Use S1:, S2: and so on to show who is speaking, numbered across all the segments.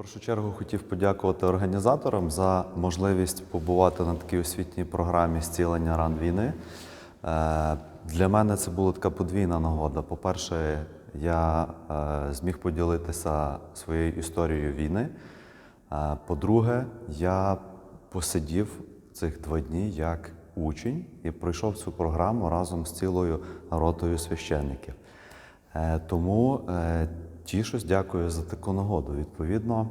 S1: першу чергу хотів подякувати організаторам за можливість побувати на такій освітній програмі зцілення ран війни. Е, Для мене це була така подвійна нагода. По-перше, я е, зміг поділитися своєю історією війни. Е, По-друге, я посидів цих два дні як учень і пройшов цю програму разом з цілою ротою священників. Тому тішусь, дякую за таку нагоду. Відповідно,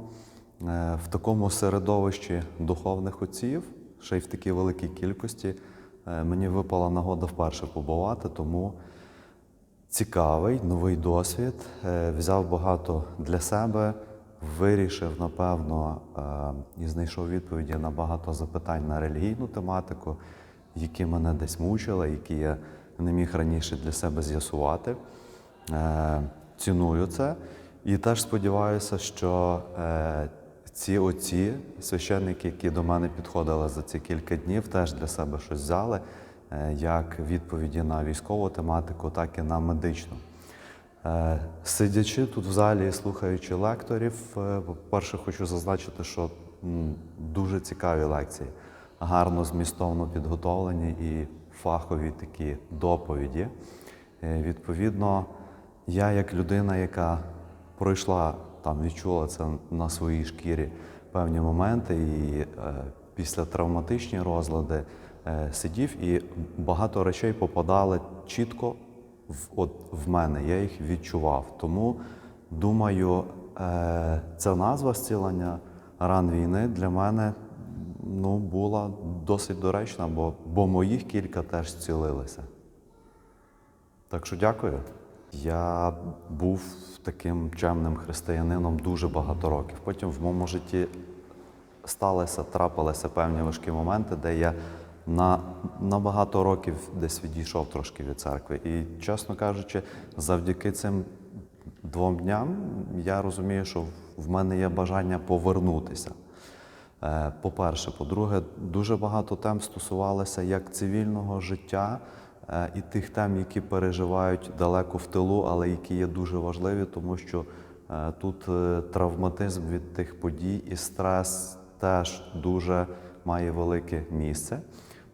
S1: е, в такому середовищі духовних отців, ще й в такій великій кількості, е, мені випала нагода вперше побувати, тому цікавий, новий досвід. Е, Взяв багато для себе, вирішив, напевно, і знайшов відповіді на багато запитань на релігійну тематику, які мене десь мучили, які я не міг раніше для себе з'ясувати. Ціную це і теж сподіваюся, що е, ці отці, священники, які до мене підходили за ці кілька днів, теж для себе щось взяли, е, як відповіді на військову тематику, так і на медичну. Е, Сидячи тут в залі і слухаючи лекторів, е, по-перше, хочу зазначити, що м, дуже цікаві лекції, гарно змістовно підготовлені і фахові такі доповіді. Е, Відповідно, я як людина, яка пройшла там, відчула це на своїй шкірі певні моменти, і е, після травматичні розлади е, сидів, і багато речей попадали чітко в, от, в мене. Я їх відчував. Тому думаю, е, ця назва зцілення ран війни для мене ну, була досить доречна, бо, бо моїх кілька теж зцілилися. Так що дякую. Я був таким чемним християнином дуже багато років. Потім в моєму житті сталися, трапилися певні важкі моменти, де я на, на багато років десь відійшов трошки від церкви. І, чесно кажучи, завдяки цим двом дням я розумію, що в мене є бажання повернутися. Е, По-перше, по-друге, дуже багато тем стосувалося як цивільного життя і тих тем, які переживають далеко в тилу, але які є дуже важливі, тому що е, тут е, травматизм від тих подій і стрес теж дуже має велике місце.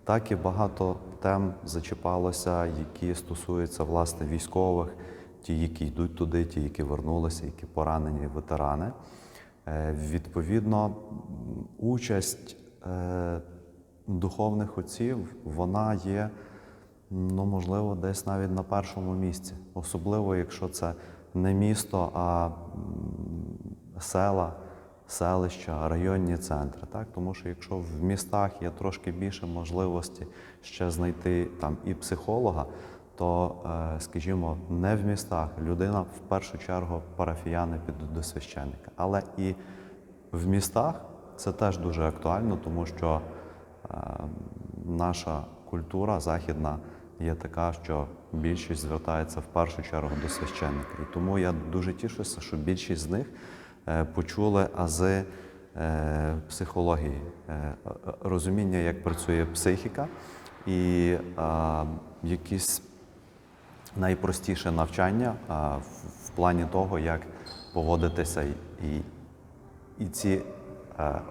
S1: Так і багато тем зачіпалося, які стосуються власне військових, ті, які йдуть туди, ті, які вернулися, які поранені ветерани. Е, Відповідно, участь е, духовних отців вона є, ну, можливо, десь навіть на першому місці. Особливо, якщо це не місто, а села, селища, районні центри. Так? Тому що якщо в містах є трошки більше можливості ще знайти там і психолога, то, е, скажімо, не в містах людина в першу чергу парафіяни підуть до священника. Але і в містах це теж дуже актуально, тому що е, наша культура західна є така, що більшість звертається в першу чергу до священника. І тому я дуже тішуся, що більшість з них е, почули ази е, психології, е, розуміння, як працює психіка, і якісь найпростіше навчання в, плані того, як поводитися. І, і ці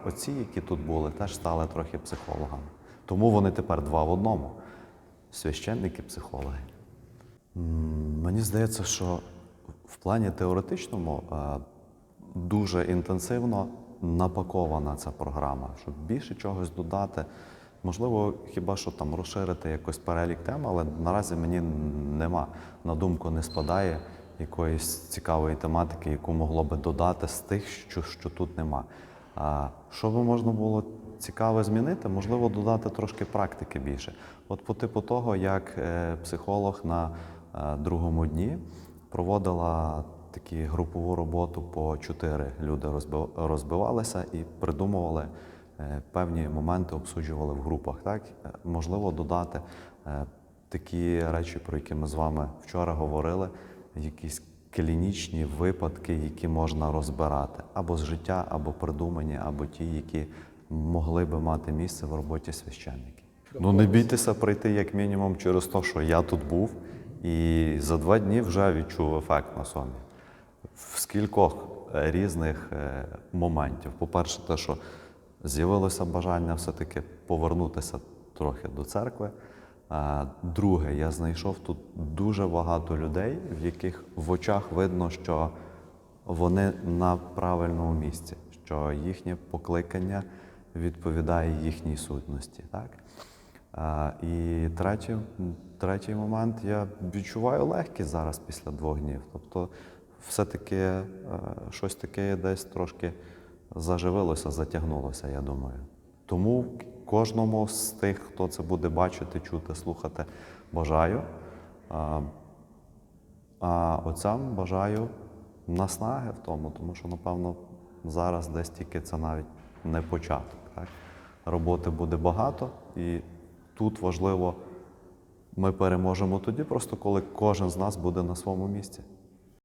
S1: отці, які тут були, теж стали трохи психологами. Тому вони тепер два в одному священники, психологи. Мені здається, що в плані теоретичному е, дуже інтенсивно напакована ця програма, щоб більше чогось додати. Можливо, хіба що там розширити якось перелік тем, але наразі мені нема на думку не спадає якоїсь цікавої тематики, яку могло би додати з тих, що, що тут нема. А що би можна було цікаве змінити? Можливо, додати трошки практики більше. От по типу того, як е, психолог на е, другому дні проводила такі групову роботу по чотири люди розбивалися і придумували е, певні моменти, обсуджували в групах. Так можливо додати такі речі, про які ми з вами вчора говорили, якісь клінічні випадки, які можна розбирати або з життя, або придумані, або ті, які могли би мати місце в роботі священників. Ну не бійтеся прийти як мінімум через те, що я тут був, і за два дні вже відчув ефект на собі. В скількох різних е, моментів. По-перше, те, що з'явилося бажання все-таки повернутися трохи до церкви. Друге, я знайшов тут дуже багато людей, в яких в очах видно, що вони на правильному місці, що їхнє покликання відповідає їхній сутності. Так? І третій, третій момент, я відчуваю легкість зараз після двох днів. Тобто, все-таки е, щось таке десь трошки заживилося, затягнулося, я думаю. Тому кожному з тих, хто це буде бачити, чути, слухати, бажаю. А, а отцям бажаю наснаги в тому, тому що, напевно, зараз десь тільки це навіть не початок. Так? Роботи буде багато, і тут важливо, ми переможемо тоді, просто коли кожен з нас буде на своєму місці.